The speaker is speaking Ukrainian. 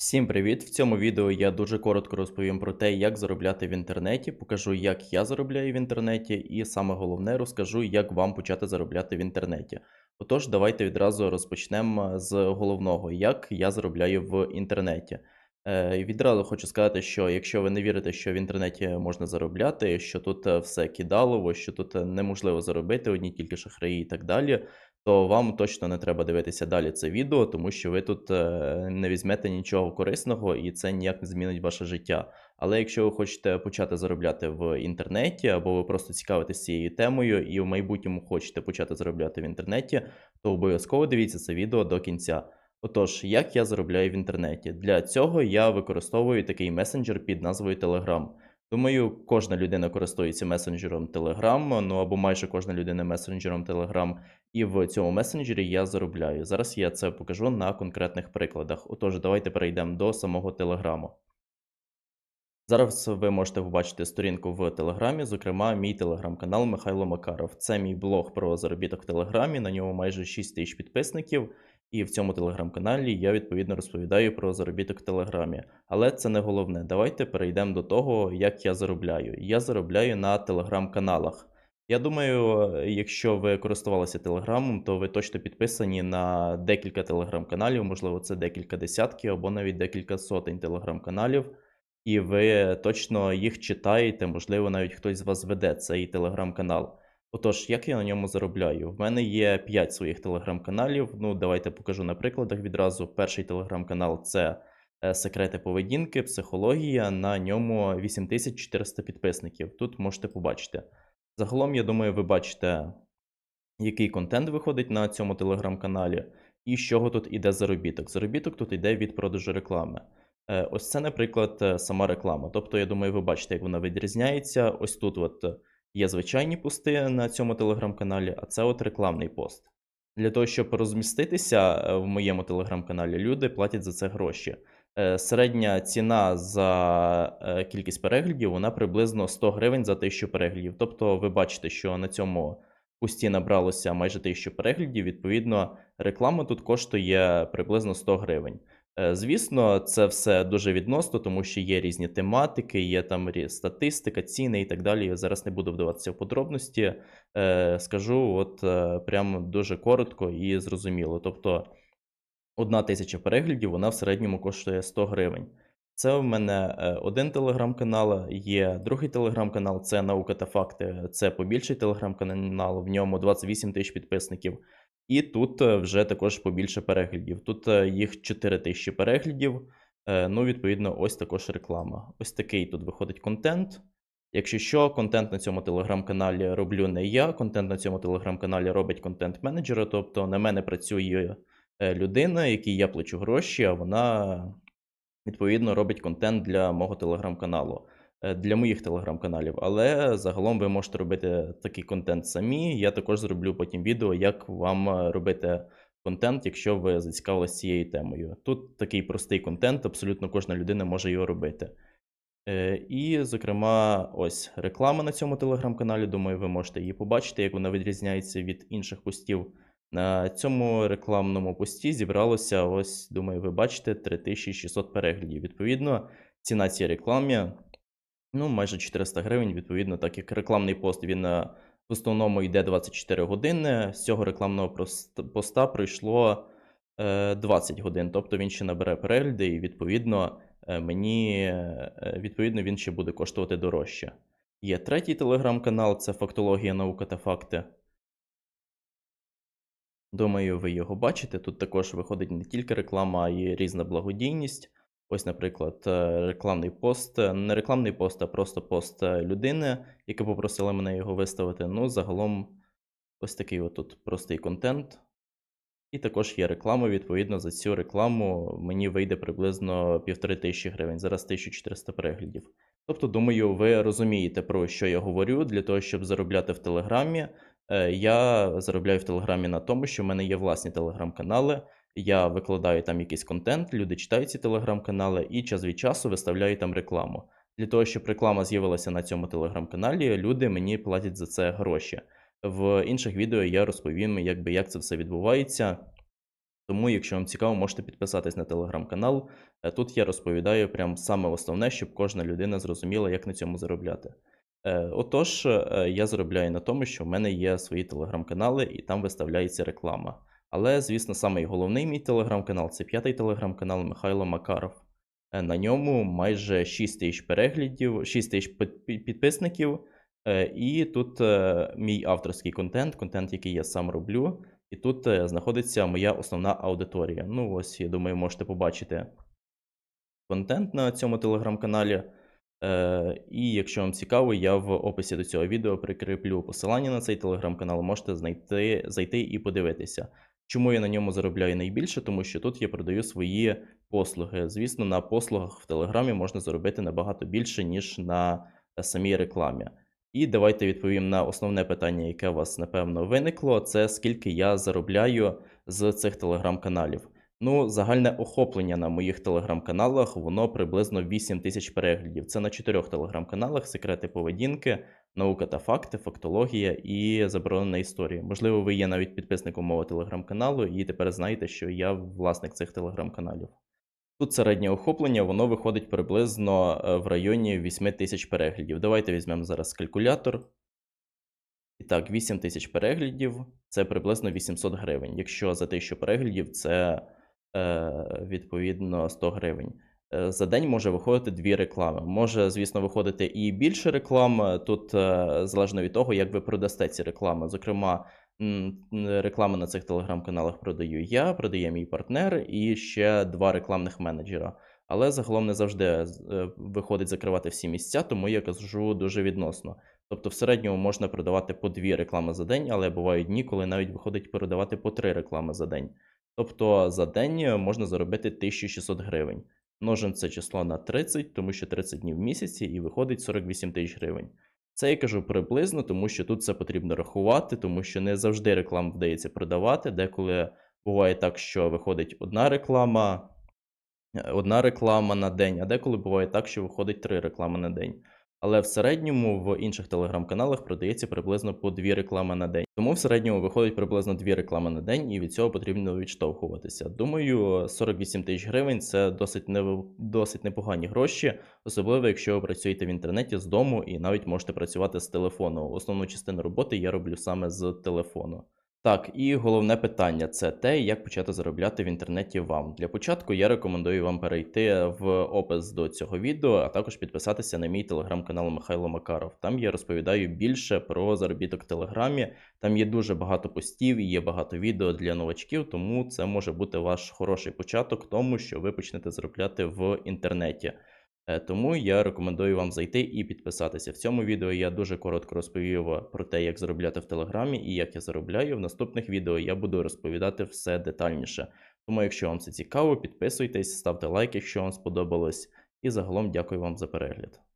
Всім привіт! В цьому відео я дуже коротко розповім про те, як заробляти в інтернеті, покажу, як я заробляю в інтернеті, і саме головне розкажу, як вам почати заробляти в інтернеті. Отож, давайте відразу розпочнемо з головного, як я заробляю в інтернеті. Е, відразу хочу сказати, що якщо ви не вірите, що в інтернеті можна заробляти, що тут е, все кидалово, що тут е, неможливо заробити, одні тільки шахраї і так далі, то вам точно не треба дивитися далі це відео, тому що ви тут е, не візьмете нічого корисного і це ніяк не змінить ваше життя. Але якщо ви хочете почати заробляти в інтернеті, або ви просто цікавитесь цією темою і в майбутньому хочете почати заробляти в інтернеті, то обов'язково дивіться це відео до кінця. Отож, як я заробляю в інтернеті? Для цього я використовую такий месенджер під назвою Telegram. Думаю, кожна людина користується месенджером Telegram, ну або майже кожна людина месенджером Telegram, і в цьому месенджері я заробляю. Зараз я це покажу на конкретних прикладах. Отож, давайте перейдемо до самого Телеграму. Зараз ви можете побачити сторінку в Телеграмі, зокрема, мій телеграм-канал Михайло Макаров. Це мій блог про заробіток в Телеграмі, на ньому майже 6 тисяч підписників. І в цьому телеграм-каналі я відповідно розповідаю про заробіток в Телеграмі. Але це не головне. Давайте перейдемо до того, як я заробляю. Я заробляю на телеграм-каналах. Я думаю, якщо ви користувалися телеграмом, то ви точно підписані на декілька телеграм-каналів, можливо, це декілька десятків або навіть декілька сотень телеграм-каналів, і ви точно їх читаєте, можливо, навіть хтось з вас веде цей телеграм-канал. Отож, як я на ньому заробляю? В мене є 5 своїх телеграм-каналів. Ну, давайте покажу на прикладах відразу. Перший телеграм-канал це е, секрети поведінки, психологія. На ньому 8400 підписників. Тут можете побачити. Загалом, я думаю, ви бачите, який контент виходить на цьому телеграм-каналі, і з чого тут іде заробіток. Заробіток тут йде від продажу реклами. Е, Ось це, наприклад, сама реклама. Тобто, я думаю, ви бачите, як вона відрізняється. Ось тут от є звичайні пости на цьому телеграм-каналі, а це от рекламний пост. Для того, щоб розміститися е, в моєму телеграм-каналі, люди платять за це гроші. Е, Середня ціна за е, кількість переглядів вона приблизно 100 гривень за 1000 переглядів. Тобто, ви бачите, що на цьому пості набралося майже 1000 переглядів. Відповідно, реклама тут коштує приблизно 100 гривень. Е, Звісно, це все дуже відносно, тому що є різні тематики, є там статистика, ціни і так далі. Я зараз не буду вдаватися в подробності. Е, Скажу, от е, прямо дуже коротко і зрозуміло. Тобто, одна тисяча переглядів, вона в середньому коштує 100 гривень. Це в мене один телеграм-канал, є другий телеграм-канал, це наука та факти. Це побільший телеграм-канал, в ньому 28 тисяч підписників. І тут е, вже також побільше переглядів. Тут е, їх 4 тисячі переглядів. Е, Ну, відповідно, ось також реклама. Ось такий тут виходить контент. Якщо що, контент на цьому телеграм-каналі роблю не я. Контент на цьому телеграм-каналі робить контент-менеджера, тобто на мене працює людина, якій я плачу гроші, а вона відповідно робить контент для мого телеграм-каналу, для моїх телеграм-каналів. Але загалом ви можете робити такий контент самі. Я також зроблю потім відео, як вам е, робити контент, якщо ви зацікавилися цією темою. Тут такий простий контент, абсолютно кожна людина може його робити. Е, І, зокрема, ось реклама на цьому телеграм-каналі. Думаю, ви можете її побачити, як вона відрізняється від інших постів. На цьому рекламному пості зібралося, ось, думаю, ви бачите, 3600 переглядів. Відповідно, ціна цієї рекламі ну, майже 400 гривень. Відповідно, так як рекламний пост він е, в основному йде 24 години. З цього рекламного поста пройшло е, 20 годин. Тобто він ще набере перегляди, і відповідно е, мені е, відповідно він ще буде коштувати дорожче. Є третій телеграм-канал, це фактологія, наука та факти. Думаю, ви його бачите. Тут також виходить не тільки реклама, а й різна благодійність. Ось, наприклад, е, рекламний пост, е, не рекламний пост, а просто пост е, людини, яка попросила мене його виставити. Ну, загалом, ось такий от тут простий контент. І також є реклама. Відповідно, за цю рекламу мені вийде приблизно півтори тисячі гривень, зараз 1400 переглядів. Тобто, думаю, ви розумієте, про що я говорю. Для того, щоб заробляти в Телеграмі, я заробляю в Телеграмі на тому, що в мене є власні телеграм-канали. Я викладаю там якийсь контент, люди читають ці телеграм-канали і час від часу виставляю там рекламу. Для того, щоб реклама з'явилася на цьому телеграм-каналі, люди мені платять за це гроші. В інших відео я розповім, якби, як це все відбувається. Тому, якщо вам цікаво, можете підписатись на телеграм-канал. Е, Тут я розповідаю прям саме основне, щоб кожна людина зрозуміла, як на цьому заробляти. Е, Отож, е, я заробляю на тому, що в мене є свої телеграм-канали, і там виставляється реклама. Але, звісно, самий головний мій телеграм-канал це п'ятий телеграм-канал Михайло Макаров. Е, На ньому майже 6 тисяч переглядів, 6 тисяч під- під- підписників. Е, І тут е, мій авторський контент, контент, який я сам роблю. І тут знаходиться моя основна аудиторія. Ну, ось, я думаю, можете побачити контент на цьому телеграм-каналі. І якщо вам цікаво, я в описі до цього відео прикріплю посилання на цей телеграм-канал, можете знайти, зайти і подивитися. Чому я на ньому заробляю найбільше? Тому що тут я продаю свої послуги. Звісно, на послугах в Телеграмі можна заробити набагато більше, ніж на е, самій рекламі. І давайте відповім на основне питання, яке у вас напевно виникло: це скільки я заробляю з цих телеграм-каналів. Ну, загальне охоплення на моїх телеграм-каналах, воно приблизно 8 тисяч переглядів. Це на чотирьох телеграм-каналах: секрети поведінки, наука та факти, фактологія і заборонена історія. Можливо, ви є навіть підписником мого телеграм-каналу, і тепер знаєте, що я власник цих телеграм-каналів. Тут середнє охоплення, воно виходить приблизно е, в районі 8 тисяч переглядів. Давайте візьмемо зараз калькулятор. І так, 8 тисяч переглядів це приблизно 800 гривень. Якщо за 1000 переглядів це відповідно 100 гривень. Е, За день може виходити дві реклами. Може, звісно, виходити і більше реклам. Тут е, залежно від того, як ви продасте ці реклами. Зокрема, реклами на цих телеграм-каналах продаю я, продає мій партнер і ще два рекламних менеджера. Але загалом не завжди е, виходить закривати всі місця, тому я кажу дуже відносно. Тобто в середньому можна продавати по дві реклами за день, але бувають дні, коли навіть виходить продавати по три реклами за день. Тобто за день можна заробити 1600 гривень. Множимо це число на 30, тому що 30 днів в місяці і виходить 48 тисяч гривень. Це я кажу приблизно, тому що тут це потрібно рахувати, тому що не завжди рекламу вдається продавати. Деколи буває так, що виходить одна реклама, е, одна реклама на день, а деколи буває так, що виходить три реклами на день. Але в середньому в інших телеграм-каналах продається приблизно по дві реклами на день. Тому в середньому виходить приблизно дві реклами на день, і від цього потрібно відштовхуватися. Думаю, 48 тисяч гривень це досить не досить непогані гроші, особливо якщо ви працюєте в інтернеті з дому і навіть можете працювати з телефону. Основну частину роботи я роблю саме з телефону. Так, і головне питання це те, як почати заробляти в інтернеті вам. Для початку я рекомендую вам перейти в опис до цього відео, а також підписатися на мій телеграм-канал Михайло Макаров. Там я розповідаю більше про заробіток в Телеграмі. Там є дуже багато постів і є багато відео для новачків, тому це може бути ваш хороший початок тому, що ви почнете заробляти в інтернеті. Е, Тому я рекомендую вам зайти і підписатися. В цьому відео я дуже коротко розповів про те, як заробляти в Телеграмі і як я заробляю. В наступних відео я буду розповідати все детальніше. Тому, якщо вам це цікаво, підписуйтесь, ставте лайк, якщо вам сподобалось. І загалом дякую вам за перегляд.